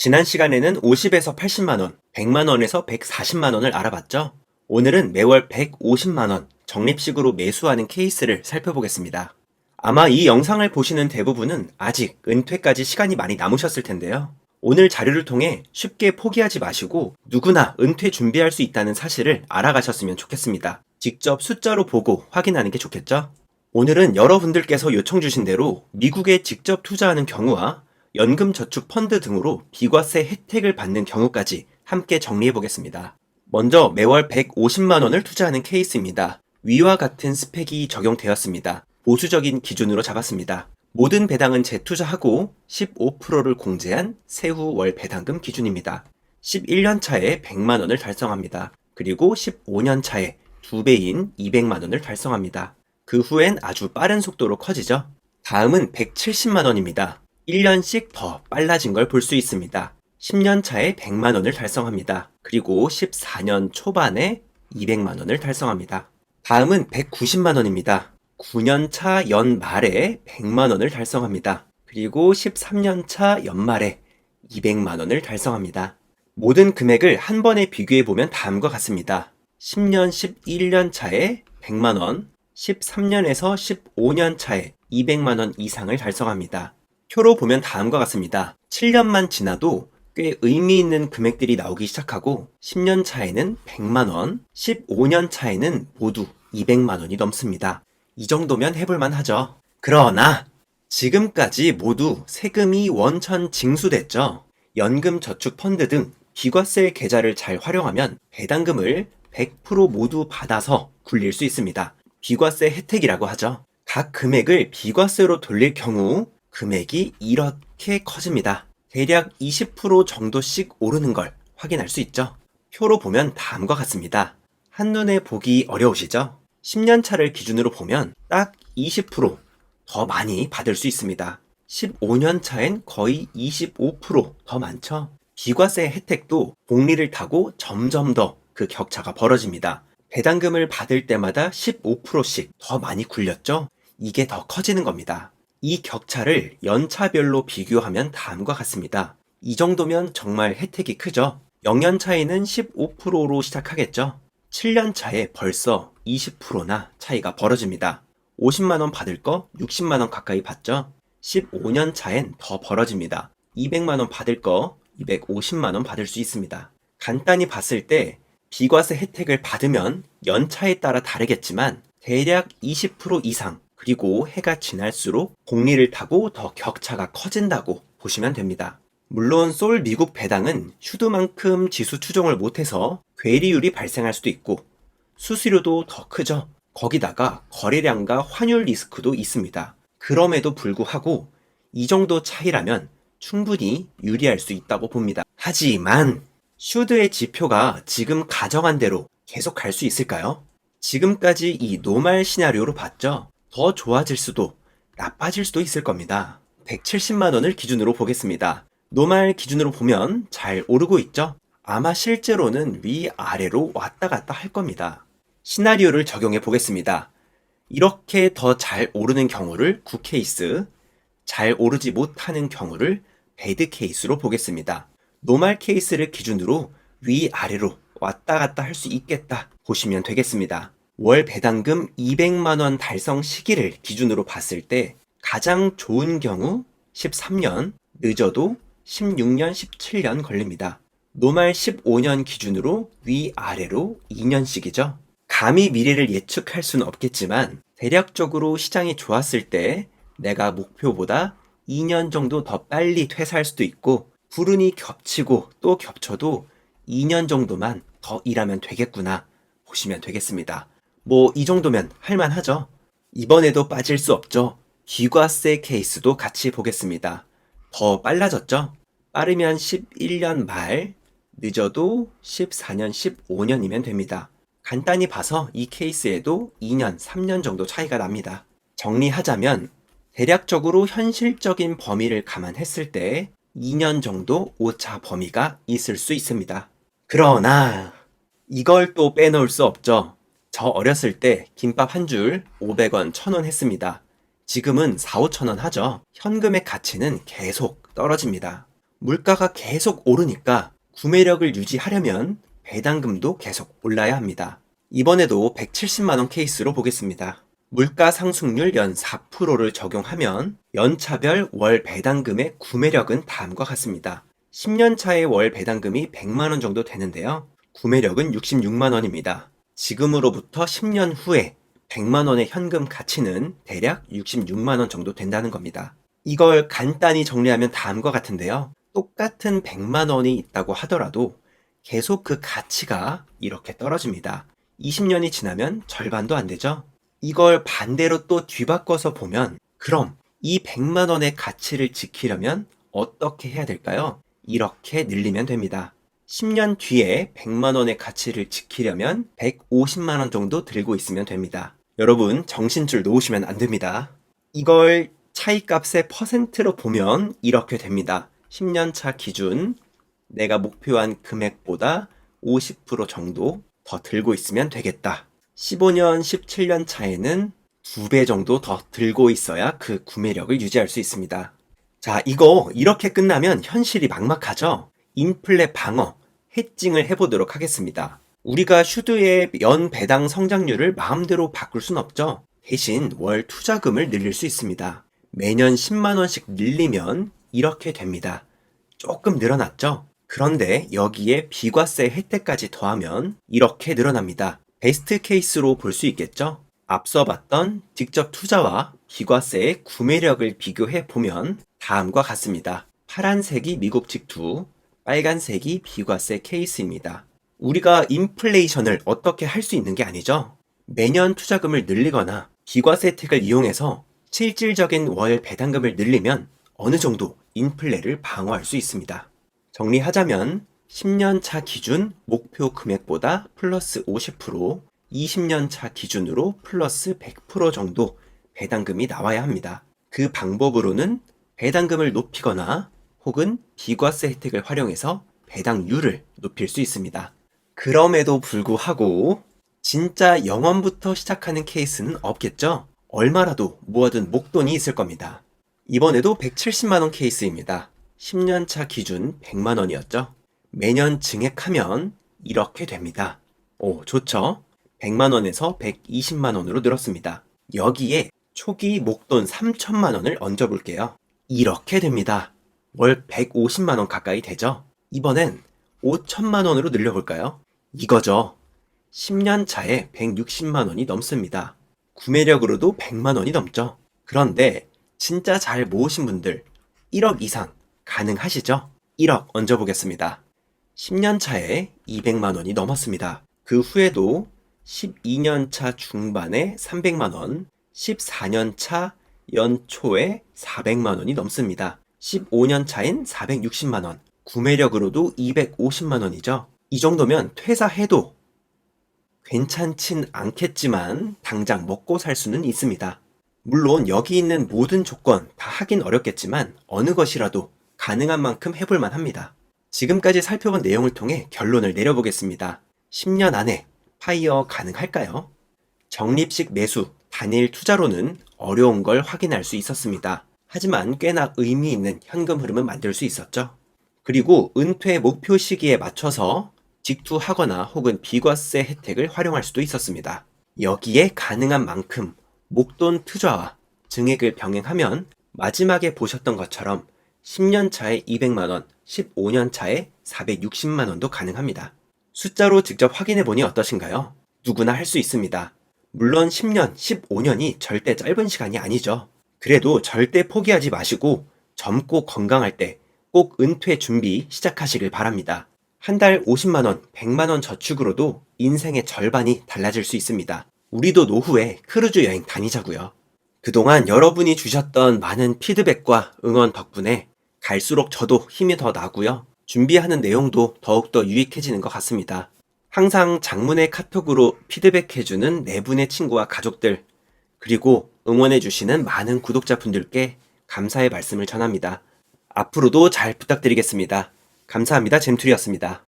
지난 시간에는 50에서 80만원, 100만원에서 140만원을 알아봤죠? 오늘은 매월 150만원 적립식으로 매수하는 케이스를 살펴보겠습니다. 아마 이 영상을 보시는 대부분은 아직 은퇴까지 시간이 많이 남으셨을 텐데요. 오늘 자료를 통해 쉽게 포기하지 마시고 누구나 은퇴 준비할 수 있다는 사실을 알아가셨으면 좋겠습니다. 직접 숫자로 보고 확인하는 게 좋겠죠? 오늘은 여러분들께서 요청 주신 대로 미국에 직접 투자하는 경우와 연금저축 펀드 등으로 비과세 혜택을 받는 경우까지 함께 정리해 보겠습니다. 먼저 매월 150만 원을 투자하는 케이스입니다. 위와 같은 스펙이 적용되었습니다. 보수적인 기준으로 잡았습니다. 모든 배당은 재투자하고 15%를 공제한 세후 월 배당금 기준입니다. 11년 차에 100만 원을 달성합니다. 그리고 15년 차에 2배인 200만 원을 달성합니다. 그 후엔 아주 빠른 속도로 커지죠. 다음은 170만 원입니다. 1년씩 더 빨라진 걸 볼 수 있습니다. 10년 차에 100만 원을 달성합니다. 그리고 14년 초반에 200만 원을 달성합니다. 다음은 190만 원입니다. 9년 차 연말에 100만 원을 달성합니다. 그리고 13년 차 연말에 200만 원을 달성합니다. 모든 금액을 한 번에 비교해 보면 다음과 같습니다. 10년, 11년 차에 100만 원, 13년에서 15년 차에 200만 원 이상을 달성합니다. 표로 보면 다음과 같습니다. 7년만 지나도 꽤 의미 있는 금액들이 나오기 시작하고 10년 차에는 100만 원, 15년 차에는 모두 200만 원이 넘습니다. 이 정도면 해볼만 하죠. 그러나 지금까지 모두 세금이 원천 징수됐죠. 연금 저축 펀드 등 비과세 계좌를 잘 활용하면 배당금을 100% 모두 받아서 굴릴 수 있습니다. 비과세 혜택이라고 하죠. 각 금액을 비과세로 돌릴 경우 금액이 이렇게 커집니다. 대략 20% 정도씩 오르는 걸 확인할 수 있죠. 표로 보면 다음과 같습니다. 한눈에 보기 어려우시죠? 10년 차를 기준으로 보면 딱 20%더 많이 받을 수 있습니다. 15년 차엔 거의 25%더 많죠? 비과세 혜택도 복리를 타고 점점 더 그 격차가 벌어집니다. 배당금을 받을 때마다 15%씩 더 많이 굴렸죠? 이게 더 커지는 겁니다. 이 격차를 연차별로 비교하면 다음과 같습니다. 이 정도면 정말 혜택이 크죠? 0년 차이는 15%로 시작하겠죠? 7년 차에 벌써 20%나 차이가 벌어집니다. 50만원 받을 거 60만원 가까이 받죠? 15년 차엔 더 벌어집니다. 200만원 받을 거 250만원 받을 수 있습니다. 간단히 봤을 때 비과세 혜택을 받으면 연차에 따라 다르겠지만 대략 20% 이상 그리고 해가 지날수록 공리를 타고 더 격차가 커진다고 보시면 됩니다. 물론 솔 미국 배당은 슈드만큼 지수 추종을 못해서 괴리율이 발생할 수도 있고 수수료도 더 크죠. 거기다가 거래량과 환율 리스크도 있습니다. 그럼에도 불구하고 이 정도 차이라면 충분히 유리할 수 있다고 봅니다. 하지만 슈드의 지표가 지금 가정한 대로 계속 갈 수 있을까요? 지금까지 이 노말 시나리오로 봤죠? 더 좋아질 수도 나빠질 수도 있을 겁니다. 170만 원을 기준으로 보겠습니다. 노말 기준으로 보면 잘 오르고 있죠? 아마 실제로는 위아래로 왔다 갔다 할 겁니다. 시나리오를 적용해 보겠습니다. 이렇게 더 잘 오르는 경우를 굿 케이스, 잘 오르지 못하는 경우를 배드 케이스로 보겠습니다. 노말 케이스를 기준으로 위아래로 왔다 갔다 할 수 있겠다 보시면 되겠습니다. 월 배당금 200만 원 달성 시기를 기준으로 봤을 때 가장 좋은 경우 13년, 늦어도 16년, 17년 걸립니다. 노말 15년 기준으로 위아래로 2년씩이죠. 감히 미래를 예측할 수는 없겠지만 대략적으로 시장이 좋았을 때 내가 목표보다 2년 정도 더 빨리 퇴사할 수도 있고 불운이 겹치고 또 겹쳐도 2년 정도만 더 일하면 되겠구나 보시면 되겠습니다. 뭐 이 정도면 할만하죠. 이번에도 빠질 수 없죠. 기과세 케이스도 같이 보겠습니다. 더 빨라졌죠? 빠르면 11년 말, 늦어도 14년, 15년이면 됩니다. 간단히 봐서 이 케이스에도 2년, 3년 정도 차이가 납니다. 정리하자면 대략적으로 현실적인 범위를 감안했을 때 2년 정도 오차 범위가 있을 수 있습니다. 그러나 이걸 또 빼놓을 수 없죠. 저 어렸을 때 김밥 한 줄 500원, 1000원 했습니다. 지금은 4, 5천원 하죠. 현금의 가치는 계속 떨어집니다. 물가가 계속 오르니까 구매력을 유지하려면 배당금도 계속 올라야 합니다. 이번에도 170만원 케이스로 보겠습니다. 물가 상승률 연 4%를 적용하면 연차별 월 배당금의 구매력은 다음과 같습니다. 10년 차의 월 배당금이 100만원 정도 되는데요. 구매력은 66만원입니다. 지금으로부터 10년 후에 100만원의 현금 가치는 대략 66만원 정도 된다는 겁니다. 이걸 간단히 정리하면 다음과 같은데요. 똑같은 100만원이 있다고 하더라도 계속 그 가치가 이렇게 떨어집니다. 20년이 지나면 절반도 안 되죠? 이걸 반대로 또 뒤바꿔서 보면 그럼 이 100만 원의 가치를 지키려면 어떻게 해야 될까요? 이렇게 늘리면 됩니다. 10년 뒤에 100만 원의 가치를 지키려면 150만 원 정도 들고 있으면 됩니다. 여러분 정신줄 놓으시면 안 됩니다. 이걸 차이값의 퍼센트로 보면 이렇게 됩니다. 10년 차 기준 내가 목표한 금액보다 50% 정도 더 들고 있으면 되겠다. 15년, 17년 차에는 두배 정도 더 들고 있어야 그 구매력을 유지할 수 있습니다. 자, 이거 이렇게 끝나면 현실이 막막하죠? 인플레 방어, 해칭을 해보도록 하겠습니다. 우리가 슈드의 연 배당 성장률을 마음대로 바꿀 순 없죠? 대신 월 투자금을 늘릴 수 있습니다. 매년 10만원씩 늘리면 이렇게 됩니다. 조금 늘어났죠? 그런데 여기에 비과세 혜택까지 더하면 이렇게 늘어납니다. 베스트 케이스로 볼 수 있겠죠? 앞서 봤던 직접 투자와 비과세의 구매력을 비교해 보면 다음과 같습니다. 파란색이 미국 직투, 빨간색이 비과세 케이스입니다. 우리가 인플레이션을 어떻게 할 수 있는 게 아니죠? 매년 투자금을 늘리거나 비과세 혜택을 이용해서 실질적인 월 배당금을 늘리면 어느 정도 인플레를 방어할 수 있습니다. 정리하자면 10년 차 기준 목표 금액보다 플러스 50%, 20년 차 기준으로 플러스 100% 정도 배당금이 나와야 합니다. 그 방법으로는 배당금을 높이거나 혹은 비과세 혜택을 활용해서 배당률을 높일 수 있습니다. 그럼에도 불구하고 진짜 영원부터 시작하는 케이스는 없겠죠? 얼마라도 모아둔 목돈이 있을 겁니다. 이번에도 170만원 케이스입니다. 10년차 기준 100만원이었죠? 매년 증액하면 이렇게 됩니다. 오, 좋죠? 100만원에서 120만원으로 늘었습니다. 여기에 초기 목돈 3천만원을 얹어볼게요. 이렇게 됩니다. 월 150만원 가까이 되죠? 이번엔 5천만원으로 늘려볼까요? 이거죠. 10년 차에 160만원이 넘습니다. 구매력으로도 100만원이 넘죠. 그런데 진짜 잘 모으신 분들 1억 이상 가능하시죠? 1억 얹어보겠습니다. 10년 차에 200만 원이 넘었습니다. 그 후에도 12년 차 중반에 300만 원, 14년 차 연초에 400만 원이 넘습니다. 15년 차엔 460만 원, 구매력으로도 250만 원이죠. 이 정도면 퇴사해도 괜찮진 않겠지만 당장 먹고 살 수는 있습니다. 물론 여기 있는 모든 조건 다 하긴 어렵겠지만 어느 것이라도 가능한 만큼 해볼만 합니다. 지금까지 살펴본 내용을 통해 결론을 내려보겠습니다. 10년 안에 파이어 가능할까요? 적립식 매수, 단일 투자로는 어려운 걸 확인할 수 있었습니다. 하지만 꽤나 의미 있는 현금 흐름을 만들 수 있었죠. 그리고 은퇴 목표 시기에 맞춰서 직투하거나 혹은 비과세 혜택을 활용할 수도 있었습니다. 여기에 가능한 만큼 목돈 투자와 증액을 병행하면 마지막에 보셨던 것처럼 10년 차에 200만원, 15년 차에 460만원도 가능합니다. 숫자로 직접 확인해 보니 어떠신가요? 누구나 할 수 있습니다. 물론 10년, 15년이 절대 짧은 시간이 아니죠. 그래도 절대 포기하지 마시고 젊고 건강할 때 꼭 은퇴 준비 시작하시길 바랍니다. 한 달 50만원, 100만원 저축으로도 인생의 절반이 달라질 수 있습니다. 우리도 노후에 크루즈 여행 다니자고요. 그동안 여러분이 주셨던 많은 피드백과 응원 덕분에 갈수록 저도 힘이 더 나고요. 준비하는 내용도 더욱더 유익해지는 것 같습니다. 항상 장문의 카톡으로 피드백해주는 네 분의 친구와 가족들, 그리고 응원해주시는 많은 구독자분들께 감사의 말씀을 전합니다. 앞으로도 잘 부탁드리겠습니다. 감사합니다. 잼투리였습니다.